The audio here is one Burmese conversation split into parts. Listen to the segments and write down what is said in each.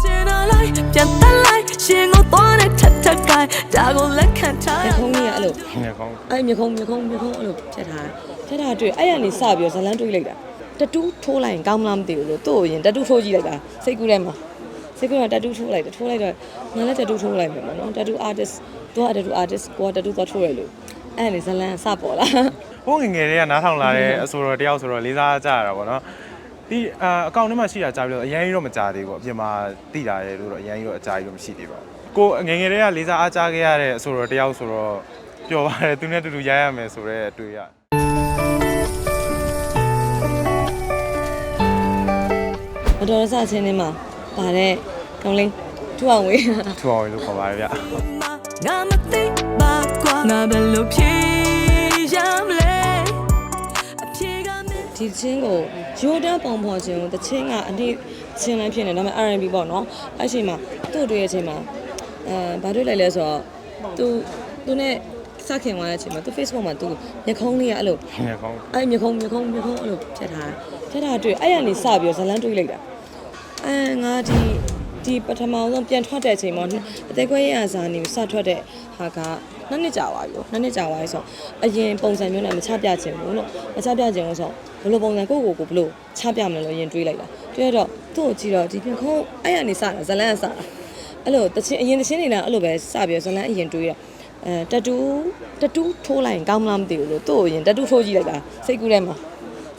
ကျင်တော့လိုက်ပြန်တက်လိုက်ရှင်ကိုသွားတဲ့ထက်ထက်ကိုင်းဒါကိုလက်ခံထားရမျက်ခုံးကြီးကအဲ့လိုငယ်ကောင်းအဲ့မျက်ခုံးမျက်ခုံးမျက်ခုံးအဲ့လိုဖြတ်ထားတယ်ဖြတ်ထားတွေ့အဲ့ရနေစပြီးတော့ဇလန်းတွေးလိုက်တာတတူးထိုးလိုက်ရင်ကောင်းမလားမသိဘူးလို့သူ့ကိုရင်တတူးထိုးကြည့်လိုက်တာစိတ်ကူးထဲမှာစိတ်ကူးကတတူးထိုးလိုက်တယ်ထိုးလိုက်တော့ငါလည်းတတူးထိုးလိုက်မယ်နော်တတူး artist သူကတတူး artist ကိုကတတူးသွားထိုးရလို့အဲ့နေဇလန်းစပေါ်လာဟိုငယ်ငယ်တွေကနားထောင်လာတဲ့အဆိုတော်တယောက်ဆိုတော့လေးစားကြရတာပေါ့နော် ဒီအအကောင့်ထဲမှာရှိတာကြားပြီးတော့အရင်ကြီးတော့မကြသေးဘူးပေါ့အပြင်မှာတိတာရဲလို့တော့အရင်ကြီးတော့အကြားကြီးတော့မရှိသေးပါဘူးကိုငယ်ငယ်တွေကလေးစားအားကြားခဲ့ရတဲ့အဆိုတော်တယောက်ဆိုတော့ပျော်ပါတယ်သူနဲ့တူတူရရမယ်ဆိုတော့အတွေ့ရမတော်ရစချင်းထဲမှာပါတဲ့ကောင်းလေးထူအောင်ဝေးထူအောင်လို့ခေါ်ပါတယ်ဗျငါမသိပါကွာငါဘယ်လိုဖြေရ မင်းဒီချင်းကိုရိုးတန်းပုံဖော်ခြင်းကိုတချင်းကအနည်းချင်းလိုက်ဖြစ်နေဒါပေမဲ့ R&B ပေါ့နော်အဲ့ချိန်မှာသူ့တွေ့ရဲ့ချိန်မှာအဲဘာတွေ့လိုက်လဲဆိုတော့သူသူနဲ့စခင်သွားတဲ့အချိန်မှာသူ Facebook မှာသူမျက်ခုံးလေးကအဲ့လိုငယ်ကောင်းအဲ့မျက်ခုံးမျက်ခုံးမျက်ခုံးအဲ့လိုဖြတ်ထားတယ်ဖြတ်ထားတွေ့အဲ့ရနေစပြီးတော့ဇလန်းတွေးလိုက်တာအဲငါဒီဒီပထမဆုံးပြန်ထွက်တဲ့အချိန်မှာအသေးခွဲရအစားနေစထွက်တဲ့ဟာကနှစ်နှစ်ကြာပါပြီ။နှစ်နှစ်ကြာပါပြီဆိုတော့အရင်ပုံစံမျိုးနဲ့မချပြချင်ဘူးလို့မချပြချင်လို့ဆိုတော့ ဘယ်လိုပုံစံကိုယ့်ကိုယ်ကိုဘယ်လိုချပြမလဲလို့အရင်တွေးလိုက်တာ။တွေးတော့သူ့ကိုကြည့်တော့ဒီပြန်ခုံးအဲ့ရနေစတာဇလန်းကစတာအဲ့လိုတချင်းအရင်တချင်းနေတာအဲ့လိုပဲစပြီးတော့ဇလန်းအရင်တွေးတော့အဲတတူးတတူးထိုးလိုက်ရင်ကောင်းမလားမသိဘူးလို့သူ့ကိုအရင်တတူးထိုးကြည့်လိုက်တာစိတ်ကူးထဲမှာ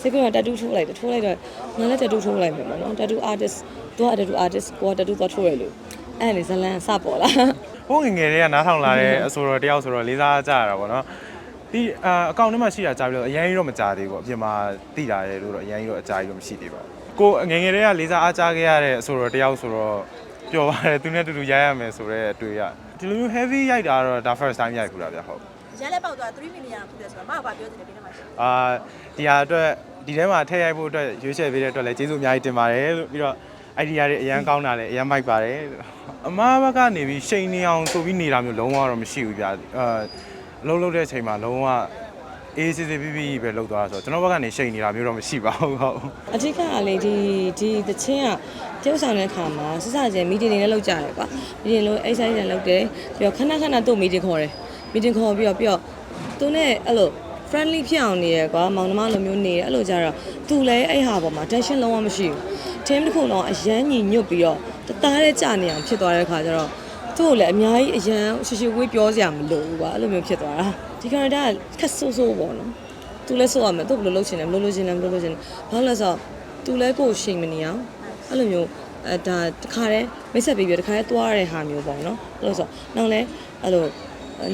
စိတ်ကတတူးထိုးလိုက်တယ်ထိုးလိုက်တော့ငါလည်းတတူးထိုးလိုက်မယ်ပေါ့နော်တတူး artist သူကတတူး artist ကိုကတတူးသွားထိုးရလို့အဲ့ဒါနေဇလန်စပေါ်လာဟိုငယ်ငယ်တွေကနားထောင်လာတဲ့အဆိုတော်တယောက်ဆိုတော့လေးစားကြရတာပေါ့နော် ဒီအအကောင့်ထဲမှာရှိတာကြားပြီးတော့အရင်ကြီးတော့မကြသေးဘူးပေါ့အပြင်မှာတိတာရဲလို့တော့အရင်ကြီးတော့အကြားကြီးတော့မရှိသေးပါဘူးကိုငယ်ငယ်တွေကလေးစားအားကြားခဲ့ရတဲ့အဆိုတော်တယောက်ဆိုတော့ပျော်ပါတယ်သူနဲ့တူတူရရမယ်ဆိုတော့အတွေ့ရဒီလိုမျိုး heavy ရိုက်တာတော့ဒါ first time ရိုက်ခုတာဗျဟုတ်ရလက်ပေါက်သွား3 million ခုတယ်ဆိုတော့မဟုတ်ပါပြောချင်တယ်ဒီနေ့မှာရှိအာဒီဟာအတွက်ဒီထဲမှာထည့်ရိုက်ဖို့အတွက်ရွေးချယ်ပေးတဲ့အတွက်လည်းကျေးဇူးအများကြီးတင်ပါတယ်လို့ပြီးတော့ idea တွေအရန်ကောင်းတာလည်းအရန်မိုက်ပါတယ်လို့အမားဘက်ကနေပြီးရှိန်နေအောင်ဆိုပြီးနေတာမျိုးလုံးဝတော့မရှိဘူးဗျာအာ အလုံးလုံးတဲ့အချိန်မှာလုံးဝအေးစစ်စစ်ပြီးပြီးပဲလောက်သွားတာဆိုတော့ကျွန်တော်ဘက်ကနေရှိန်နေတာမျိုးတော့မရှိပါဘူးဟုတ်အထက်ကလေဒီဒီတချင်းကတယောက်ဆောင်တဲ့ခါမှာစစချင်းမီတင်တွေလည်းလုပ်ကြတယ်ကွာမီတင်လို့ exercise တွေလုပ်တယ်ပြီးတော့ခဏခဏသူ့မီတင်ခေါ်တယ်မီတင်ခေါ်ပြီးတော့ပြီးတော့သူနဲ့အဲ့လို friendly ဖြစ်အောင်နေရကွာမောင်နှမလိုမျိုးနေတယ်အဲ့လိုကြတော့သူလည်းအဲ့ဟာပေါ်မှာ tension လုံးဝမရှိဘူး team တစ်ခုလုံးအရန်ညီညွတ်ပြီးတော့တသားတဲ့ကြာနေအောင်ဖြစ်သွားတဲ့ခါကျတော့ သူ့ကိုလည်းအများကြီးအရန်ရှိရှိဝေးပြောစရာမလိုဘူးကွာအဲ့လိုမျိုးဖြစ်သွားတာဒီ character ကခက်ဆိုးဆိုးပေါ့နော်သူလည်းဆိုရမယ်သူဘယ်လိုလုပ်ချင်လဲဘယ်လိုလုပ်ချင်လဲဘယ်လိုလုပ်ချင်လဲဘာလို့လဲဆိုတော့သူလည်းကိုယ်ရှိန်မနေအောင်အဲ့လိုမျိုးအဲဒါတခါတည်းမိတ်ဆက်ပြီးပြီးတခါတည်းသွားရတဲ့ဟာမျိုးပေါ့နော်အဲ့လိုဆိုနောက်လဲအဲ့လို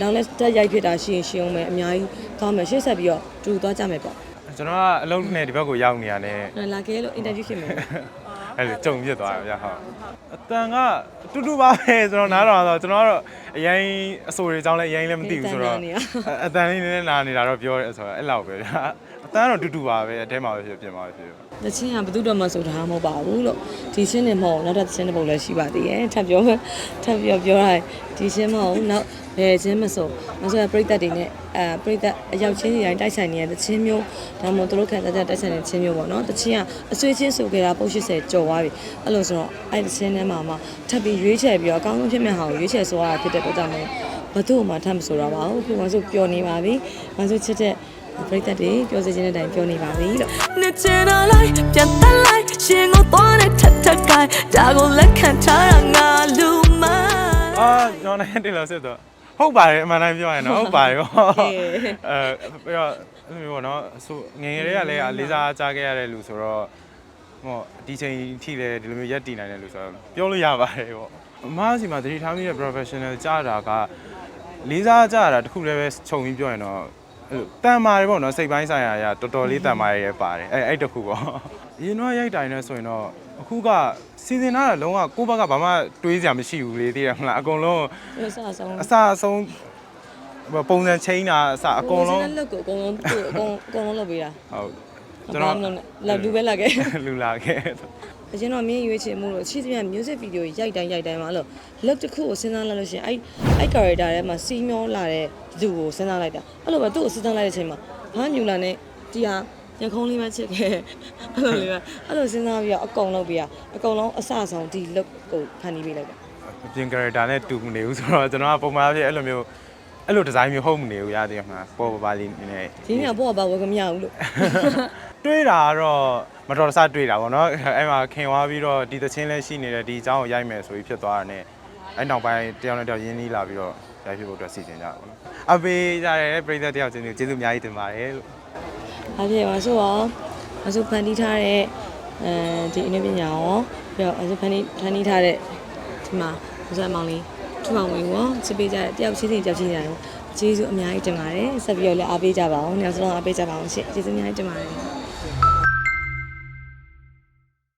နောက်လဲတက်ရိုက်ဖြစ်တာရှိရင်ရှိအောင်မယ်အများကြီးသွားမယ်ရှေ့ဆက်ပြီးတော့တူသွားကြမယ်ပေါ့ကျွန်တော်ကအလုံးနဲ့ဒီဘက်ကိုရောက်နေရတယ်လာခဲ့လို့ interview ဖြစ်မယ် အဲ့လိုကြုံပြစ်သွားတယ်ဗျာဟုတ်အတန်ကအတူတူပါပဲကျွန်တော်နားတော်ဆိုကျွန်တော်ကတော့အရင်အဆိုတွေအကြောင်းလည်းအရင်လည်းမသိဘူးဆိုတော့အတန်လေးနည်းနည်းနားနေတာတော့ပြောရဲဆိုတော့အဲ့လောက်ပဲဗျာ အတန်ကတော့တူတူပါပဲအထဲမှာပဲဖြစ်ပြင်မှာပဲဖြစ်တချင်းကဘယ်သူတော့မှဆိုတာမဟုတ်ပါဘူးလို့ဒီချင်းနေမဟုတ်နောက်တစ်ချင်းတစ်ပုတ်လည်းရှိပါသေးတယ်ထပ်ပြောထပ်ပြောပြောရတယ်ဒီချင်းမဟုတ်နောက်ဘယ်ချင်းမဆိုနောက်ဆိုပြိသက်တွေနဲ့အဲပြိသက်အရောက်ချင်းတွေတိုင်းတိုက်ဆိုင်နေတဲ့တချင်းမျိုးဒါမှမဟုတ်သူတို့ခံစားချက်တိုက်ဆိုင်တဲ့ချင်းမျိုးပေါ့နော်တချင်းကအဆွေးချင်းဆိုကြတာပုံ80ကျော်သွားပြီအဲ့လိုဆိုတော့အဲ့ဒီချင်းထဲမှာမှထပ်ပြီးရွေးချယ်ပြီးတော့အကောင်းဆုံးဖြစ်မဲ့ဟာကိုရွေးချယ်ဆိုရတာဖြစ်တဲ့အတွက်ကြောင့်မို့ဘသူ့မှထပ်မဆိုတော့ပါဘူးခုမှဆိုပျော်နေပါပြီမှဆိုချစ်တဲ့ ပြိသက်တွေပြောစီခြင်းတဲ့အတိုင်းပြောနေပါပြီလို့နဲ့ကျင်တော့လိုက်ပြန်တက်လိုက်ရှင်ကိုသွားတဲ့ထက်ထက်ကိုင်းဒါကိုလက်ခံထားရငါလူမအာကျွန်တော်လည်းတင်လို့စစ်တော့ဟုတ်ပါတယ်အမှန်တိုင်းပြောရရင်တော့ဟုတ်ပါတယ်ဟောအဲပြီးတော့အဲ့လိုမျိုးပေါ့နော်ဆိုငယ်ငယ်လေးကလည်းလေးစားကြားခဲ့ရတဲ့လူဆိုတော့ဟောဒီချိန်ထိလည်းဒီလိုမျိုးရက်တည်နိုင်တဲ့လူဆိုတော့ပြောလို့ရပါတယ်ပေါ့အမားစီမှာတတိထားမိတဲ့ professional ကြားတာကလေးစားကြားတာတခုလည်းပဲခြုံပြီးပြောရင်တော့ အဲ့လိုတန်မာတွေပေါ့နော်စိတ်ပိုင်းဆိုင်ရာအရတော်တော်လေးတန်မာတွေရပါတယ်အဲ့အဲ့တခုပေါ့အရင်တော့ရိုက်တိုင်နေဆိုရင်တော့အခုကစီစဉ်တာလုံးဝကိုယ့်ဘက်ကဘာမှတွေးစရာမရှိဘူးလေသိရမလားအကုန်လုံးဒီအစားဆုံးအစအဆုံးပုံစံချင်းတာအစအကုန်လုံးလက်ကိုအကုန်လုံးသူ့အကုန်အကုန်လုံးလုပ်ပေးတာဟုတ် ကျွကျွန်န်တော်တော်လက်လူပဲလာခဲ့လူလာခဲ့အရင်တော့မြင်းရွေးချင်မှုလို့ချီးစမြ music video ရိုက်တိုင်းရိုက်တိုင်းမှာအဲ့လို look တစ်ခုကိုစဉ်းစားလိုက်လို့ရှိရင်အဲ့အဲ့ character ထဲမှာစီးမျောလာတဲ့သူကိုစဉ်းစားလိုက်တာအဲ့လိုပဲသူ့ကိုစဉ်းစားလိုက်တဲ့အချိန်မှာဘာမြူလာနဲ့ဒီဟာညခုံးလေးမှချစ်ခဲ့အဲ့လိုလေးပဲအဲ့လိုစဉ်းစားပြီးတော့အကုန်လုပ်ပြီးတော့အကုန်လုံးအစဆုံးဒီ look ကိုဖန်တီးပေးလိုက်တာအပြင် character နဲ့တူမနေဘူးဆိုတော့ကျွန်တော်ကပုံမှန်အဖြစ်အဲ့လိုမျိုးအဲ့လိုဒီဇိုင်းမျိုးဟုတ်မနေဘူးရသေးမှာပေါ်ပါပါလေးနည်းနည်းဒီနေ့ကဘောကဘာဝယ်ကမရဘူးလို့ တွေးတာကတော့မတော်တဆတွေးတာပေါ့နော်အဲ့မှာခင်သွားပြီးတော့ဒီသချင်းလည်းရှိနေတယ်ဒီအကြောင်းကိုရိုက်မယ်ဆိုပြီးဖြစ်သွားတာ ਨੇ အဲ့နောက်ပိုင်းတယောက်နဲ့တယောက်ရင်းနှီးလာပြီးတော့ရိုက်ဖြစ်ဖို့အတွက်စီစဉ်ကြတာပေါ့နော်အပေးကြတဲ့ပြည်သက်တယောက်ချင်းကိုကျေးဇူးအများကြီးတင်ပါတယ်လို့။အားဖြင့်ပါဆိုတော့အစုဖန်တီးထားတဲ့အဲဒီအနည်းပညာရောပြီးတော့အစုဖန်တီးဖန်တီးထားတဲ့ဒီမှာဥစားမောင်လေးထူအောင်ဝင်ရောချစ်ပေးကြတဲ့တယောက်ချင်းချင်းတယောက်ချင်းချင်းရောကျေးဇူးအများကြီးတင်ပါတယ်ဆက်ပြီးတော့လည်းအားပေးကြပါအောင်ညစလုံးအားပေးကြပါအောင်ရှင့်ကျေးဇူးအများကြီးတင်ပါတယ်